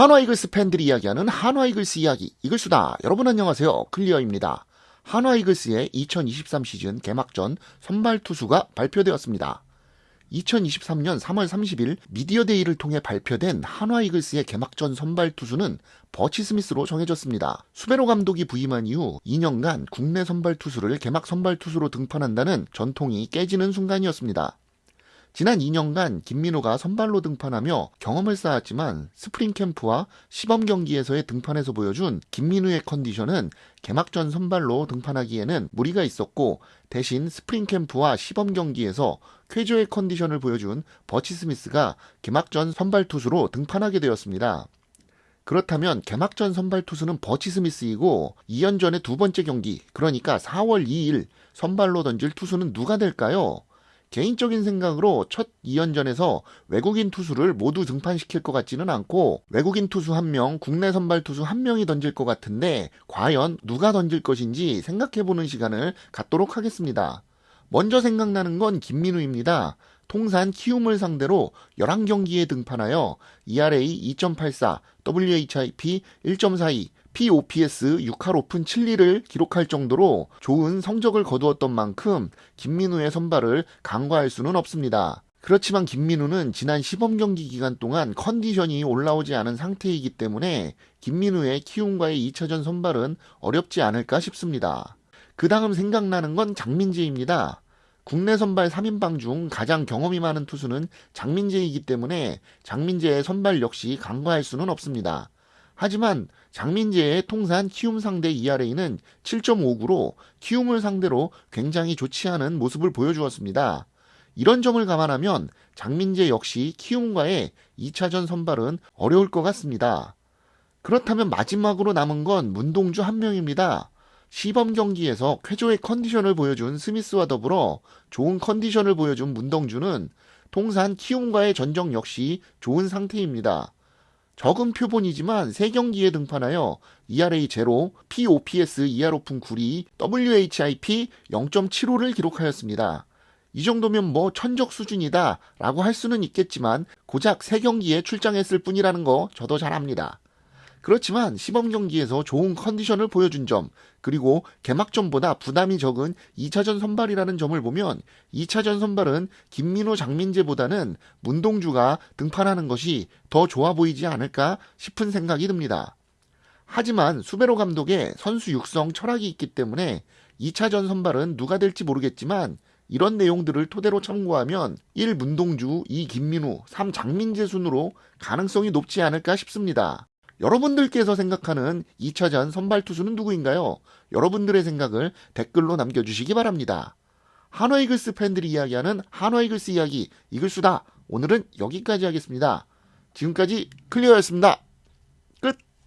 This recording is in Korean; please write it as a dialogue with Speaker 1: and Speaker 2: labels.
Speaker 1: 한화 이글스 팬들이 이야기하는 한화 이글스 이야기 이글수다. 여러분 안녕하세요. 클리어입니다. 한화 이글스의 2023 시즌 개막전 선발 투수가 발표되었습니다. 2023년 3월 30일 미디어 데이를 통해 발표된 한화 이글스의 개막전 선발 투수는 버치 스미스로 정해졌습니다. 수베로 감독이 부임한 이후 2년간 국내 선발 투수를 개막 선발 투수로 등판한다는 전통이 깨지는 순간이었습니다. 지난 2년간 김민호가 선발로 등판하며 경험을 쌓았지만 스프링 캠프와 시범 경기에서의 등판에서 보여준 김민우의 컨디션은 개막전 선발로 등판하기에는 무리가 있었고 대신 스프링 캠프와 시범 경기에서 쾌조의 컨디션을 보여준 버치 스미스가 개막전 선발 투수로 등판하게 되었습니다. 그렇다면 개막전 선발 투수는 버치 스미스이고 2연전의 두 번째 경기, 그러니까 4월 2일 선발로 던질 투수는 누가 될까요? 개인적인 생각으로 첫 2연전에서 외국인 투수를 모두 등판시킬 것 같지는 않고 외국인 투수 한 명, 국내 선발 투수 한 명이 던질 것 같은데 과연 누가 던질 것인지 생각해보는 시간을 갖도록 하겠습니다. 먼저 생각나는 건 김민우입니다. 통산 키움을 상대로 11경기에 등판하여 ERA 2.84, WHIP 1.42, POPS 6할 오픈 7리를 기록할 정도로 좋은 성적을 거두었던 만큼 김민우의 선발을 간과할 수는 없습니다. 그렇지만 김민우는 지난 시범 경기 기간 동안 컨디션이 올라오지 않은 상태이기 때문에 김민우의 키움과의 2차전 선발은 어렵지 않을까 싶습니다. 그 다음 생각나는 건 장민재입니다. 국내 선발 3인방 중 가장 경험이 많은 투수는 장민재이기 때문에 장민재의 선발 역시 간과할 수는 없습니다. 하지만 장민재의 통산 키움 상대 ERA는 7.59로 키움을 상대로 굉장히 좋지 않은 모습을 보여주었습니다. 이런 점을 감안하면 장민재 역시 키움과의 2차전 선발은 어려울 것 같습니다. 그렇다면 마지막으로 남은 건 문동주 한 명입니다. 시범 경기에서 쾌조의 컨디션을 보여준 스미스와 더불어 좋은 컨디션을 보여준 문동주는 통산 키움과의 전적 역시 좋은 상태입니다. 적은 표본이지만 3경기에 등판하여 ERA 0, POPS 2할 오픈 9리, WHIP 0.75를 기록하였습니다. 이 정도면 뭐 천적 수준이다 라고 할 수는 있겠지만 고작 3경기에 출장했을 뿐이라는 거 저도 잘 압니다. 그렇지만 시범 경기에서 좋은 컨디션을 보여준 점, 그리고 개막전보다 부담이 적은 2차전 선발이라는 점을 보면 2차전 선발은 김민호 장민재보다는 문동주가 등판하는 것이 더 좋아 보이지 않을까 싶은 생각이 듭니다. 하지만 수베로 감독의 선수 육성 철학이 있기 때문에 2차전 선발은 누가 될지 모르겠지만 이런 내용들을 토대로 참고하면 1 문동주, 2 김민우, 3 장민재 순으로 가능성이 높지 않을까 싶습니다. 여러분들께서 생각하는 2차전 선발 투수는 누구인가요? 여러분들의 생각을 댓글로 남겨주시기 바랍니다. 한화이글스 팬들이 이야기하는 한화이글스 이야기 이글수다. 오늘은 여기까지 하겠습니다. 지금까지 클리어였습니다. 끝!